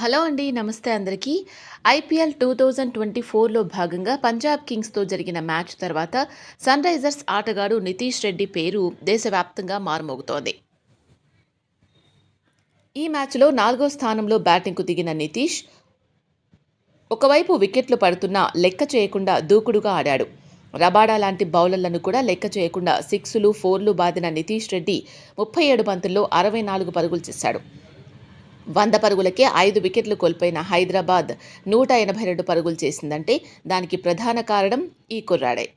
Hello అండి నమస్తే అందరికీ. ఐపీఎల్ టూ థౌజండ్ ట్వంటీ ఫోర్లో భాగంగా పంజాబ్ కింగ్స్తో జరిగిన మ్యాచ్ తర్వాత సన్ రైజర్స్ ఆటగాడు నితీష్ రెడ్డి పేరు దేశవ్యాప్తంగా మారుమోగుతోంది. ఈ మ్యాచ్లో నాలుగో స్థానంలో బ్యాటింగ్కు దిగిన నితీష్ ఒకవైపు వికెట్లు పడుతున్నా లెక్క చేయకుండా దూకుడుగా ఆడాడు. రబాడా లాంటి బౌలర్లను కూడా లెక్క చేయకుండా సిక్స్లు ఫోర్లు బాదిన నితీష్ రెడ్డి ముప్పై ఏడు బంతుల్లో అరవై నాలుగు పరుగులు చేశాడు. వంద పరుగులకే ఐదు వికెట్లు కోల్పోయిన హైదరాబాద్ నూట ఎనభై రెండు పరుగులు చేసిందంటే దానికి ప్రధాన కారణం ఈ కుర్రాడే.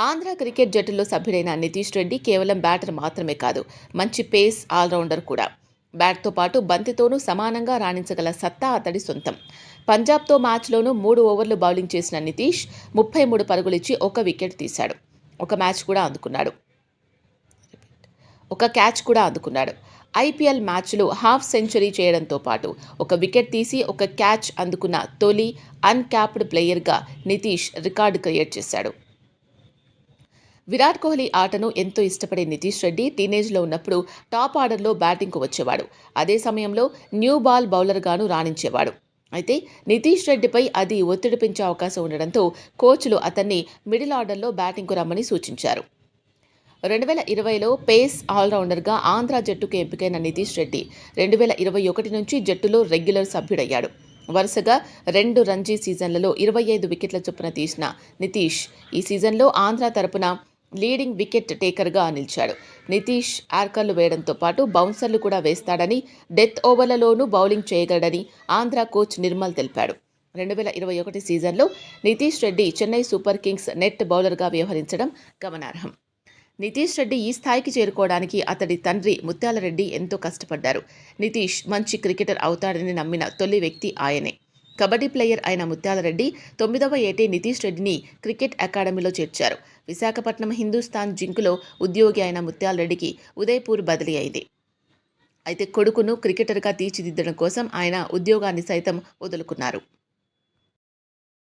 ఆంధ్ర క్రికెట్ జట్టులో సభ్యుడైన నితీష్ రెడ్డి కేవలం బ్యాటర్ మాత్రమే కాదు మంచి పేస్ ఆల్రౌండర్ కూడా. బ్యాట్తో పాటు బంతితోనూ సమానంగా రాణించగల సత్తా అతడి సొంతం. పంజాబ్తో మ్యాచ్లోనూ మూడు ఓవర్లు బౌలింగ్ చేసిన నితీష్ ముప్పై మూడు పరుగులిచ్చి ఒక వికెట్ తీశాడు. ఒక మ్యాచ్ కూడా అందుకున్నాడు. ఒక క్యాచ్ కూడా అందుకున్నాడు. ఐపీఎల్ మ్యాచ్లో హాఫ్ సెంచరీ చేయడంతో పాటు ఒక వికెట్ తీసి ఒక క్యాచ్ అందుకున్న తొలి అన్క్యాప్డ్ ప్లేయర్గా నితీష్ రికార్డు క్రియేట్ చేశాడు. విరాట్ కోహ్లీ ఆటను ఎంతో ఇష్టపడే నితీష్ రెడ్డి టీనేజ్లో ఉన్నప్పుడు టాప్ ఆర్డర్లో బ్యాటింగ్కు వచ్చేవాడు. అదే సమయంలో న్యూ బాల్ బౌలర్గాను రాణించేవాడు. అయితే నితీష్ రెడ్డిపై అది ఒత్తిడి పెంచే అవకాశం ఉండడంతో కోచ్లు అతన్ని మిడిల్ ఆర్డర్లో బ్యాటింగ్కు రమ్మని సూచించారు. రెండు వేల ఇరవైలో పేస్ ఆల్రౌండర్గా ఆంధ్ర జట్టుకు ఎంపికైన నితీష్ రెడ్డి రెండు వేల ఇరవై ఒకటి నుంచి జట్టులో రెగ్యులర్ సభ్యుడయ్యాడు. వరుసగా రెండు రంజీ సీజన్లలో ఇరవై ఐదు వికెట్ల చొప్పున తీసిన నితీష్ ఈ సీజన్లో ఆంధ్ర తరపున లీడింగ్ వికెట్ టేకర్గా నిలిచాడు. నితీష్ ఆర్కర్లు వేయడంతో పాటు బౌన్సర్లు కూడా వేస్తాడని డెత్ ఓవర్లలోనూ బౌలింగ్ చేయగలడని ఆంధ్ర కోచ్ నిర్మల్ తెలిపాడు. రెండు వేల ఇరవై ఒకటి సీజన్లో Nitish Reddy Chennai super kings net బౌలర్గా వ్యవహరించడం గమనార్హం. నితీష్ రెడ్డి ఈ స్థాయికి చేరుకోవడానికి అతడి తండ్రి ముత్యాలరెడ్డి ఎంతో కష్టపడ్డారు. నితీష్ మంచి క్రికెటర్ అవుతాడని నమ్మిన తొలి వ్యక్తి ఆయనే. కబడ్డీ ప్లేయర్ అయిన ముత్యాలరెడ్డి తొమ్మిదవ ఏటే నితీష్ రెడ్డిని క్రికెట్ అకాడమీలో చేర్చారు. విశాఖపట్నం హిందూస్థాన్ జింకులో ఉద్యోగి అయిన ముత్యాలరెడ్డికి ఉదయపూర్ బదిలీ అయింది. అయితే కొడుకును క్రికెటర్గా తీర్చిదిద్దడం కోసం ఆయన ఉద్యోగాన్ని సైతం వదులుకున్నారు.